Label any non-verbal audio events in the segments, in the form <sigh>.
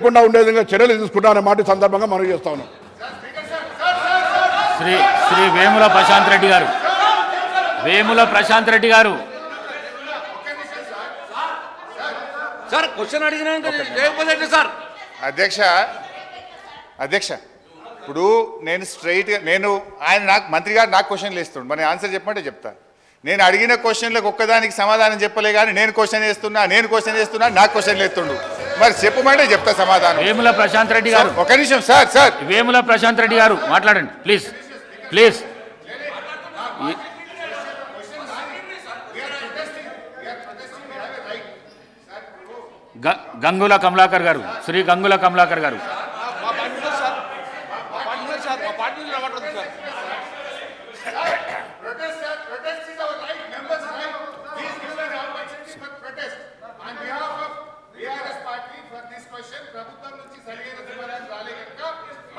లేకుండా ఉండే విధంగా చర్యలు తీసుకుంటామనే మాట సందర్భంగా మనం చేస్తా ఉన్నాం. శ్రీ శ్రీ వేముల ప్రశాంత్ రెడ్డి గారు. Vemula Prashanth Reddy garu. Sir question sir. అధ్యక్ష అధ్యక్ష ఇప్పుడు నేను స్ట్రైట్గా నేను ఆయన నాకు మంత్రి గారు నాకు క్వశ్చన్లు వేస్తుండు. మరి ఆన్సర్ చెప్పమంటే చెప్తా. నేను అడిగిన క్వశ్చన్లకు ఒక్కదానికి సమాధానం చెప్పలే కానీ నేను క్వశ్చన్ వేస్తున్నా నేను క్వశ్చన్ వేస్తున్నా నాకు క్వశ్చన్లు వేస్తుండు. మరి చెప్పమంటే చెప్తా సమాధానం. వేముల ప్రశాంత్ రెడ్డి గారు. ఒక నిమిషం సార్ సార్. వేముల ప్రశాంత్ రెడ్డి గారు మాట్లాడండి ప్లీజ్ ప్లీజ్. గంగుల కమలాకర్ గారు శ్రీ గంగుల కమలాకర్ గారు.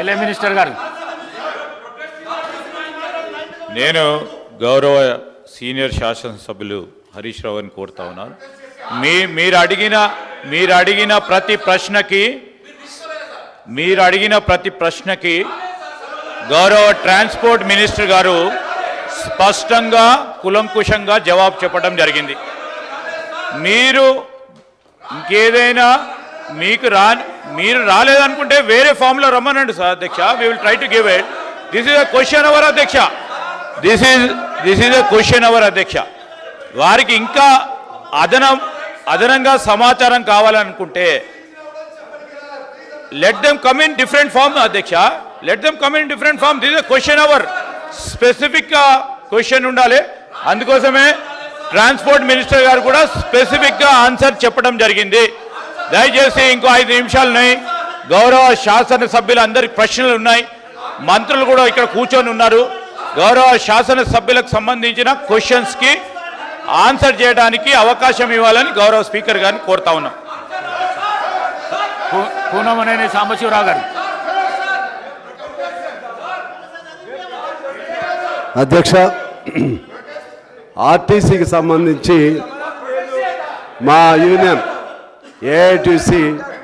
ఎల్ఏ మినిస్టర్ గారు. నేను గౌరవ సీనియర్ శాసనసభ్యులు హరీష్ రావుని కోరుతా ఉన్నాను. మీ మీరు అడిగిన మీరు అడిగిన ప్రతి ప్రశ్నకి మీరు అడిగిన ప్రతి ప్రశ్నకి గౌరవ ట్రాన్స్పోర్ట్ మినిస్టర్ గారు స్పష్టంగా కులంకుశంగా జవాబు చెప్పడం జరిగింది. మీరు ఇంకేదైనా మీకు రా మీరు రాలేదనుకుంటే వేరే ఫామ్లో రమ్మనండి సార్ అధ్యక్ష. We will try to give it this is a question hour అధ్యక్ష. This is this is a question hour అధ్యక్ష. వారికి ఇంకా అదనం అదనంగా సమాచారం కావాలనుకుంటే let them come in different form అధ్యక్ష. Let them come in different form this question hour స్పెసిఫిక్గా క్వశ్చన్ ఉండాలి. అందుకోసమే ట్రాన్స్పోర్ట్ మినిస్టర్ గారు కూడా స్పెసిఫిక్గా ఆన్సర్ చెప్పడం జరిగింది. దయచేసి ఇంకో ఐదు నిమిషాలు ఉన్నాయి గౌరవ శాసన సభ్యులందరికి ప్రశ్నలు ఉన్నాయి మంత్రులు కూడా ఇక్కడ కూర్చొని ఉన్నారు. గౌరవ శాసన సభ్యులకు సంబంధించిన క్వశ్చన్స్కి ఆన్సర్ చేయడానికి అవకాశం ఇవ్వాలని గౌరవ స్పీకర్ గారిని కోరుతా ఉన్నాం. కూనమనేని సాంబశివరావు గారు. అధ్యక్ష <clears throat> ఆర్టీసీకి సంబంధించి మా యూనియన్ A to see?